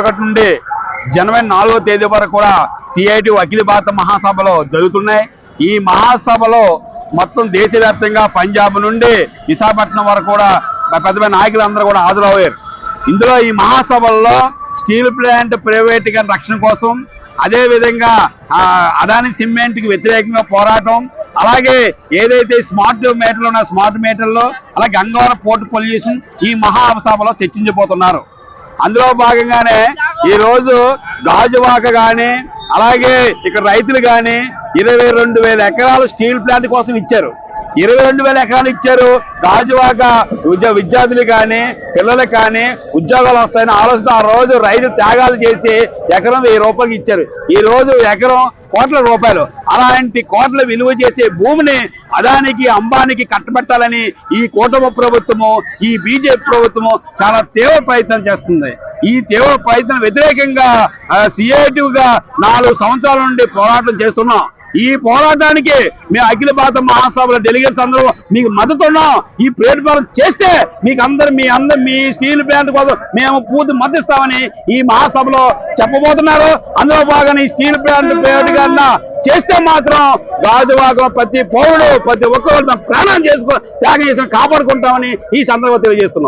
ఒకటి నుండి జనవరి నాలుగో తేదీ వరకు కూడా సిఐటి అఖిల భారత మహాసభలు జరుగుతున్నాయి. ఈ మహాసభలో మొత్తం దేశవ్యాప్తంగా పంజాబ్ నుండి విశాఖపట్నం వరకు కూడా పెద్ద పెద్ద నాయకులందరూ కూడా హాజరయ్యారు. ఇందులో ఈ మహాసభల్లో స్టీల్ ప్లాంట్ ప్రైవేటీకరణ రక్షణ కోసం అదే విధంగా అదాని సిమెంట్కి వ్యతిరేకంగా పోరాటం అలాగే ఏదైతే స్మార్ట్ మీటర్లు ఉన్న స్మార్ట్ మీటర్లో అలాగే గంగవరం పోర్ట్ పొల్యూషన్ ఈ మహాసభలో చర్చించబోతున్నారు. అందులో భాగంగానే ఈ రోజు గాజువాక గాని అలాగే ఇక్కడ రైతులు గాని ఇరవై రెండు వేల ఎకరాలు స్టీల్ ప్లాంట్ కోసం ఇచ్చారు. ఇరవై రెండు వేల ఎకరాలు ఇచ్చారు గాజువాక విద్యా విద్యార్థులు కానీ పిల్లలకు కానీ ఉద్యోగాలు వస్తాయని ఆలోచన ఆ రోజు రైతు త్యాగాలు చేసి ఎకరం వెయ్యి రూపాయలకి ఇచ్చారు. ఈ రోజు ఎకరం కోట్ల రూపాయలు. అలాంటి కోట్ల విలువ చేసే భూమిని అదానికి అంబానికి కట్టబెట్టాలని ఈ కూటమి ప్రభుత్వము ఈ బీజేపీ ప్రభుత్వము చాలా తీవ్ర ప్రయత్నం చేస్తుంది. ఈ తీవ్ర ప్రయత్నం వ్యతిరేకంగా సిఐటివ్గా నాలుగు సంవత్సరాల నుండి పోరాటం చేస్తున్నాం. ఈ పోరాటానికి మేము అఖిల భారత మహాసభల డెలిగేట్స్ అందరూ మీకు మద్దతు ఉన్నాం. ఈ ప్లేట్ఫారం చేస్తే మీకు అందరు మీ అందరు మీ స్టీల్ ప్లాంట్ కోసం మేము పూర్తి మద్దతిస్తామని ఈ మహాసభలో చెప్పబోతున్నారు. అందులో భాగంగా ఈ స్టీల్ ప్లాంట్ ప్రైవేటీకరణ చేస్తే మాత్రం గాజువాకలో ప్రతి పౌరుడు ప్రతి ఒక్కరు ప్రాణం చేసుకో త్యాగం చేసుకుని కాపాడుకుంటామని ఈ సందర్భంగా తెలియజేస్తున్నాం.